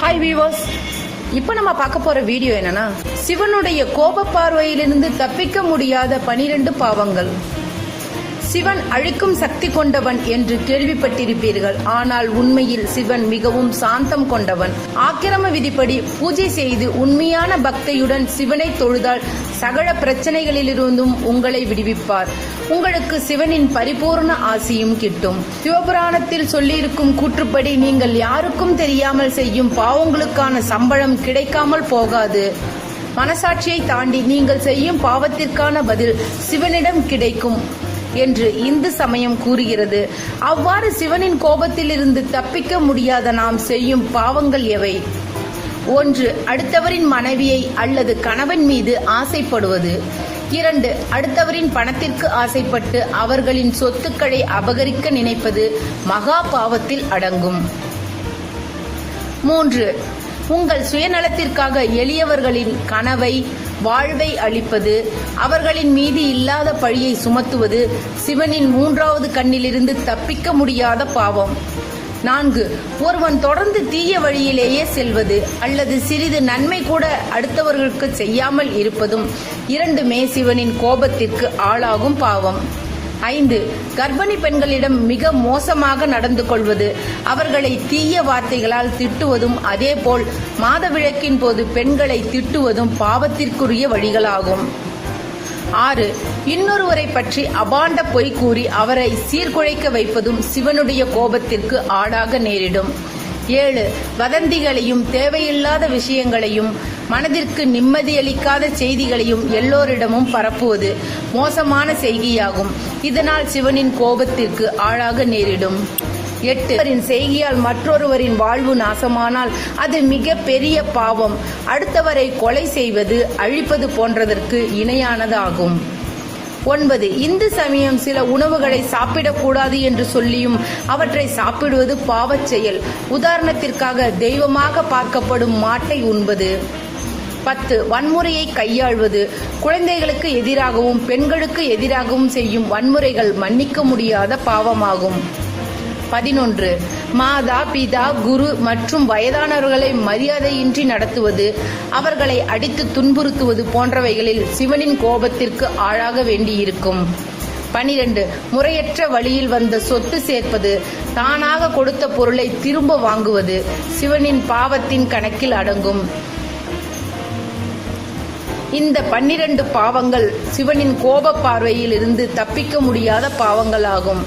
Hi viewers இப்போ நம்ம பார்க்க போற வீடியோ என்னன்னா சிவனுடைய கோப பார்வையிலிருந்து தப்பிக்க முடியாத பனிரெண்டு பாவங்கள். சிவன் அழிக்கும் சக்தி கொண்டவன் என்று கேள்விப்பட்டிருப்பீர்கள். ஆனால் உண்மையில் சிவன் மிகவும் சாந்தம் கொண்டவன். ஆக்கிரம விதிப்படி பூஜை செய்து உண்மையான பக்தியுடன் சிவனை தொழுதால் சகல பிரச்சனைகளிலிருந்தும் உங்களை விடுவிப்பார். உங்களுக்கு சிவனின் பரிபூர்ண ஆசியும் கிட்டும். சிவபுராணத்தில் சொல்லியிருக்கும் கூற்றுப்படி நீங்கள் யாருக்கும் தெரியாமல் செய்யும் பாவங்களுக்கான சம்பளம் கிடைக்காமல் போகாது. மனசாட்சியை தாண்டி நீங்கள் செய்யும் பாவத்திற்கான பதில் சிவனிடம் கிடைக்கும். என்று இந்து சமயம் கூறுகிறது. அவ்வாறு சிவனின் கோபத்திலிருந்து தப்பிக்க முடியாத நாம் செய்யும் பாவங்கள் எவை? ஒன்று அடுத்தவரின் மனைவியை அல்லது கணவன் மீது ஆசைப்படுவது. இரண்டு அடுத்தவரின் பணத்திற்கு ஆசைப்பட்டு அவர்களின் சொத்துக்களை அபகரிக்க நினைப்பது மகா பாவத்தில் அடங்கும். மூன்று உங்கள் சுயநலத்திற்காக எளியவர்களின் கனவை வாழ்வை அளிப்பது அவர்களின் மீது இல்லாத பழியை சுமத்துவது சிவனின் மூன்றாவது கண்ணிலிருந்து தப்பிக்க முடியாத பாவம். நான்கு ஒருவன் தொடர்ந்து தீய வழியிலேயே செல்வது அல்லது சிறிது நன்மை கூட அடுத்தவர்களுக்கு செய்யாமல் இருப்பதும் இரண்டுமே சிவனின் கோபத்திற்கு ஆளாகும் பாவம். ஐந்து கர்ப்பிணி பெண்களிடம் மிக மோசமாக நடந்து கொள்வது. அவர்களை தீய வார்த்தைகளால் திட்டுவதும் அதேபோல் மாதவிளக்கின் போது பெண்களை திட்டுவதும் பாவத்திற்குரிய வழிகளாகும். ஆறு இன்னொருவரை பற்றி அபாண்ட பொய் கூறி அவரை சீர்குலைக்க வைப்பதும் சிவனுடைய கோபத்திற்கு ஆளாக நேரிடும். ஏழு வதந்திகளையும் தேவையில்லாத விஷயங்களையும் மனதிற்கு நிம்மதியளிக்காத செய்திகளையும் எல்லோரிடமும் பரப்புவது மோசமான செய்கியாகும். இதனால் சிவனின் கோபத்திற்கு ஆளாக நேரிடும். எட்டுவரின் செய்கியால் செய்கையால் மற்றொருவரின் வாழ்வு நாசமானால் அது மிக பெரிய பாவம். அடுத்தவரை கொலை செய்வது அழிப்பது போன்றதற்கு இணையானதாகும். ஒன்பது. இந்து சமயம் சில உணவுகளை சாப்பிடக்கூடாது என்று சொல்லியும் அவற்றை சாப்பிடுவது பாவச் செயல். உதாரணத்திற்காக தெய்வமாக பார்க்கப்படும் மாட்டை உண்பது. பத்து வன்முறையை கையாள்வது. குழந்தைகளுக்கு எதிராகவும் பெண்களுக்கு எதிராகவும் செய்யும் வன்முறைகள் மன்னிக்க முடியாத பாவமாகும். பதினொன்று மாதா பிதா குரு மற்றும் வயதானவர்களை மரியாதையின்றி நடத்துவது. அவர்களை அடித்து துன்புறுத்துவது போன்றவைகளில் சிவனின் கோபத்திற்கு ஆளாக வேண்டியிருக்கும். பனிரெண்டு முறையற்ற வழியில் வந்த சொத்து சேர்ப்பது. தானாக கொடுத்த பொருளை திரும்ப வாங்குவது. சிவனின் பாவத்தின் கணக்கில் அடங்கும். இந்த பன்னிரண்டு பாவங்கள் சிவனின் கோப பார்வையில் இருந்து தப்பிக்க முடியாத பாவங்களாகும்.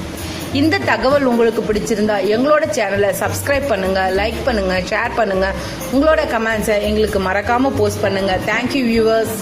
இந்த தகவல் உங்களுக்கு பிடிச்சிருந்தா எங்களோட சேனலை சப்ஸ்கிரைப் பண்ணுங்க லைக் பண்ணுங்க ஷேர் பண்ணுங்க. உங்களோட கமெண்ட்ஸை எங்களுக்கு மறக்காம போஸ்ட் பண்ணுங்க. Thank you viewers